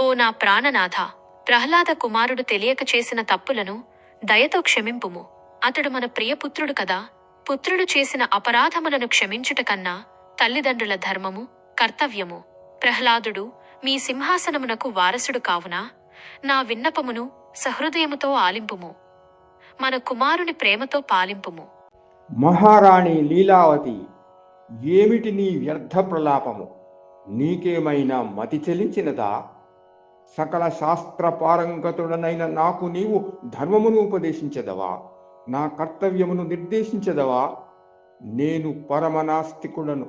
ఓ నా ప్రాణనాథ ప్రహ్లాద కుమారుడు తెలియక చేసిన తప్పులను దయతో క్షమింపుము. అతడు మన ప్రియపుత్రుడు కదా. పుత్రుడు చేసిన అపరాధములను క్షమించుట కన్నా తల్లిదండ్రుల ధర్మము కర్తవ్యము. ప్రహ్లాదుడు మీ సింహాసనమునకు వారసుడు కావున? నా విన్నపమును సహృదయముతో ఆలింపుము. మన కుమారుని ప్రేమతో పాలింపుము. మహారాణి లీలావతి ఏమిటి నీ వ్యర్థ ప్రలాపము నీకేమైనా మతి చెలించినదా? సకల శాస్త్ర పారంగతుడనైన నాకు నీవు ధర్మమును ఉపదేశించదవా? నా కర్తవ్యమును నిర్దేశించదవా? నేను పరమనాస్తికుడను.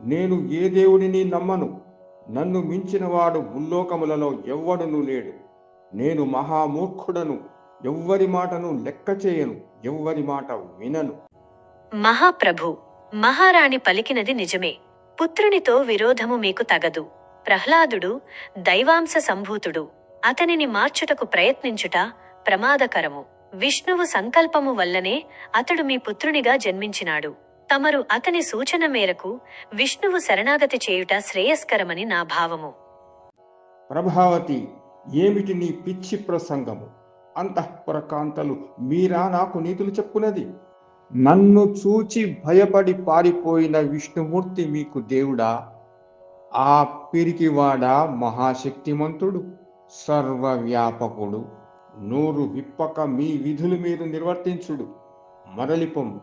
నేను ఏ దేవుడిని నమ్మను? నన్ను మించినవాడు ముల్లోకములలో ఎవ్వడును లేడు. నేను మహామూర్ఖుడను. ఎవ్వరి మాటను లెక్క చేయను. ఎవ్వరి మాట వినను. మహాప్రభు మహారాణి పలికినది నిజమే. పుత్రునితో విరోధము మీకు తగదు. ప్రహ్లాదుడు దైవాంశ సంభూతుడు. అతనిని మార్చుటకు ప్రయత్నించుట ప్రమాదకరము. విష్ణువు సంకల్పము వల్లనే అతడు మీ పుత్రునిగా జన్మించినాడు. తమరు అతని సూచన మేరకు విష్ణువు శరణాగతి చేయుట శ్రేయస్కరమని నా భావము. ప్రభావతి ఏమిటి నీ పిచ్చి ప్రసంగము? అంతఃపురకాంతలు మీరా నాకు నీతులు చెప్పునది? నన్ను చూచి భయపడి పారిపోయిన విష్ణుమూర్తి మీకు దేవుడా? ఆ పిరికివాడా మహాశక్తిమంతుడు సర్వవ్యాపకుడు. నోరు విప్పక మీ విధులు మీరు నిర్వర్తించుడు. మరలిపొమ్ము.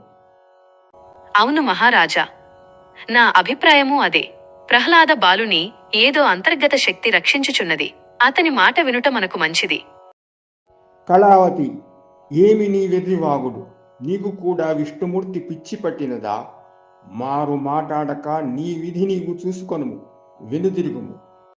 అవును మహారాజా. నా అభిప్రాయము అదే. ప్రహ్లాద బాలుని ఏదో అంతర్గత శక్తి రక్షించుచున్నది. అతని మాట వినుట మనకు మంచిది. కళావతి ఏమి నీ వెర్రివాగుడు? నీకు కూడా విష్ణుమూర్తి పిచ్చి పట్టినదా? మారు మాటాడక నీ విధి నీవు చూసుకొనుము. വിനുതിരിക്കുന്നു